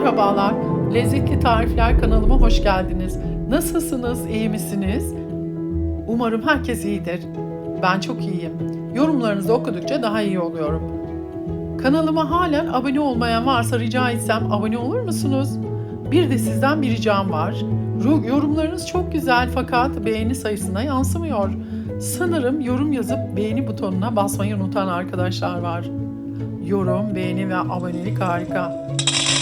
Merhabalar, Lezzetli Tarifler kanalıma hoş geldiniz. Nasılsınız, iyi misiniz? Umarım herkes iyidir. Ben çok iyiyim. Yorumlarınızı okudukça daha iyi oluyorum. Kanalıma halen abone olmayan varsa rica etsem abone olur musunuz? Bir de sizden bir ricam var. Ru- Yorumlarınız çok güzel fakat beğeni sayısına yansımıyor. Sanırım yorum yazıp beğeni butonuna basmayı unutan arkadaşlar var. Yorum, beğeni ve abonelik harika.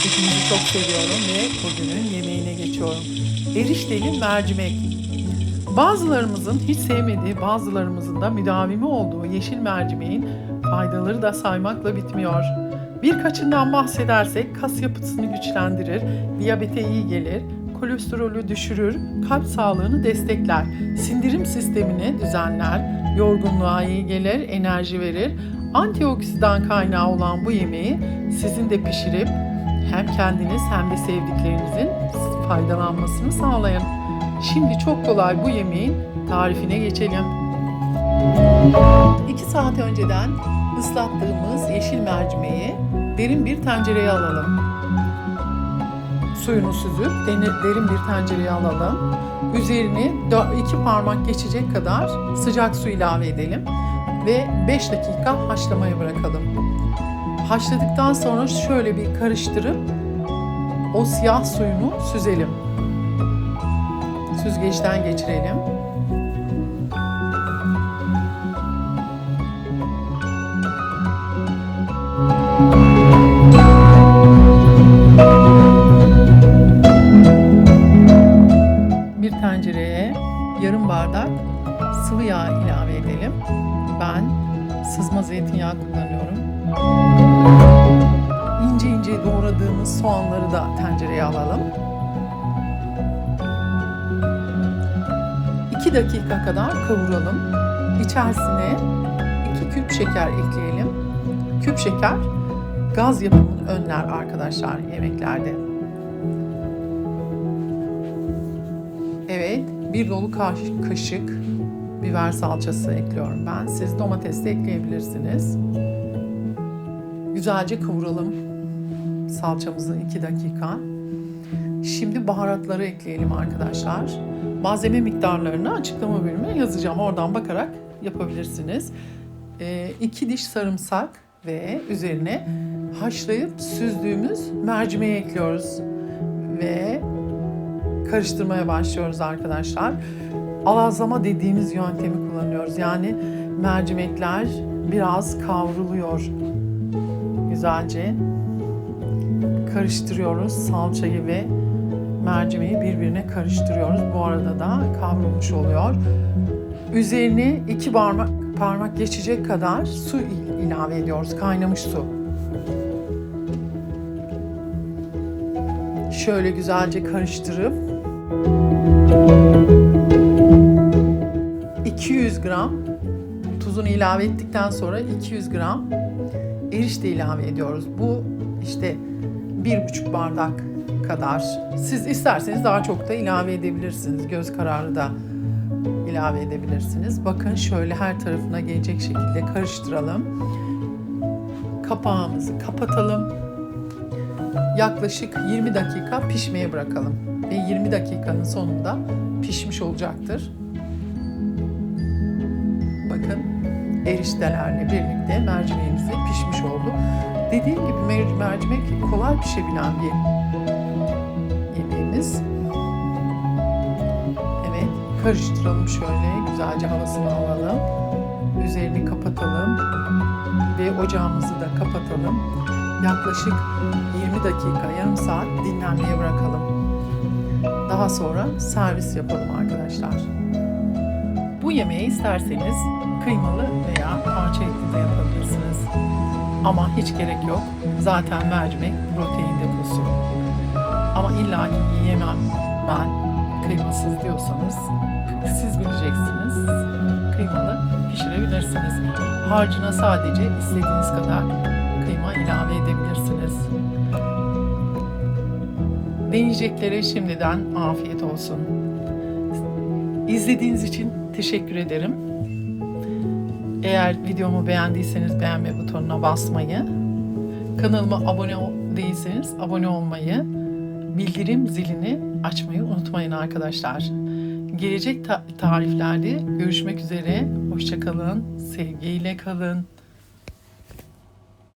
Hepinizi çok seviyorum ve bugünün yemeğine geçiyorum. Erişteli mercimek. Bazılarımızın hiç sevmediği, bazılarımızın da müdavimi olduğu yeşil mercimeğin faydaları da saymakla bitmiyor. Birkaçından bahsedersek kas yapısını güçlendirir, diyabete iyi gelir, kolesterolü düşürür, kalp sağlığını destekler, sindirim sistemini düzenler, yorgunluğa iyi gelir, enerji verir. Antioksidan kaynağı olan bu yemeği sizin de pişirip hem kendiniz hem de sevdiklerinizin faydalanmasını sağlayın. Şimdi çok kolay bu yemeğin tarifine geçelim. 2 saat önceden ıslattığımız yeşil mercimeği derin bir tencereye alalım. Suyunu süzüp derin bir tencereye alalım. Üzerini 2 parmak geçecek kadar sıcak su ilave edelim ve 5 dakika haşlamaya bırakalım. Haşladıktan sonra şöyle bir karıştırıp o siyah suyunu süzelim. Süzgeçten geçirelim. Bir tencereye yarım bardak sıvı yağ ilave edelim. Ben sızma zeytinyağı kullanıyorum. İnce ince doğradığımız soğanları da tencereye alalım. 2 dakika kadar kavuralım. İçerisine 2 küp şeker ekleyelim. Küp şeker gaz yapımını önler arkadaşlar yemeklerde. Evet, bir dolu kaş- kaşık biber salçası ekliyorum ben. Siz domates de ekleyebilirsiniz. Güzelce kavuralım salçamızı 2 dakika. Şimdi baharatları ekleyelim arkadaşlar. Malzeme miktarlarını açıklama bölümüne yazacağım. Oradan bakarak yapabilirsiniz. 2 diş sarımsak ve üzerine haşlayıp süzdüğümüz mercimeği ekliyoruz. Ve karıştırmaya başlıyoruz arkadaşlar. Alazlama dediğimiz yöntemi kullanıyoruz. Yani mercimekler biraz kavruluyor. Güzelce karıştırıyoruz salçayı ve mercimeği birbirine karıştırıyoruz. Bu arada da kavrulmuş oluyor. Üzerine iki parmak, parmak geçecek kadar su il- ilave ediyoruz. Kaynamış su. Şöyle güzelce karıştırıp 200 gram tuzunu ilave ettikten sonra 200 gram erişte ilave ediyoruz. Bu işte bir buçuk bardak kadar. Siz isterseniz daha çok da ilave edebilirsiniz. Göz kararı da ilave edebilirsiniz. Bakın şöyle her tarafına gelecek şekilde karıştıralım. Kapağımızı kapatalım. Yaklaşık 20 dakika pişmeye bırakalım. Ve 20 dakikanın sonunda pişmiş olacaktır. Eriştelerle birlikte mercimeğimiz de pişmiş oldu. Dediğim gibi mer- mercimek kolay pişebilen bir yemeğimiz. Evet, karıştıralım şöyle, güzelce havasını alalım. Üzerini kapatalım ve ocağımızı da kapatalım. Yaklaşık 20 dakika, yarım saat dinlenmeye bırakalım. Daha sonra servis yapalım arkadaşlar. Bu yemeği isterseniz kıymalı veya parça etli yapabilirsiniz. Ama hiç gerek yok. Zaten mercimek protein deposu. Ama illa yiyemem ben kıymasız diyorsanız siz bileceksiniz. Kıymalı pişirebilirsiniz. Harcına sadece istediğiniz kadar kıyma ilave edebilirsiniz. Deneyeceklere şimdiden afiyet olsun. İzlediğiniz için teşekkür ederim. Eğer videomu beğendiyseniz beğenme butonuna basmayı, kanalıma abone değilseniz abone olmayı, bildirim zilini açmayı unutmayın arkadaşlar. Gelecek ta- tariflerde görüşmek üzere. Hoşçakalın, sevgiyle kalın.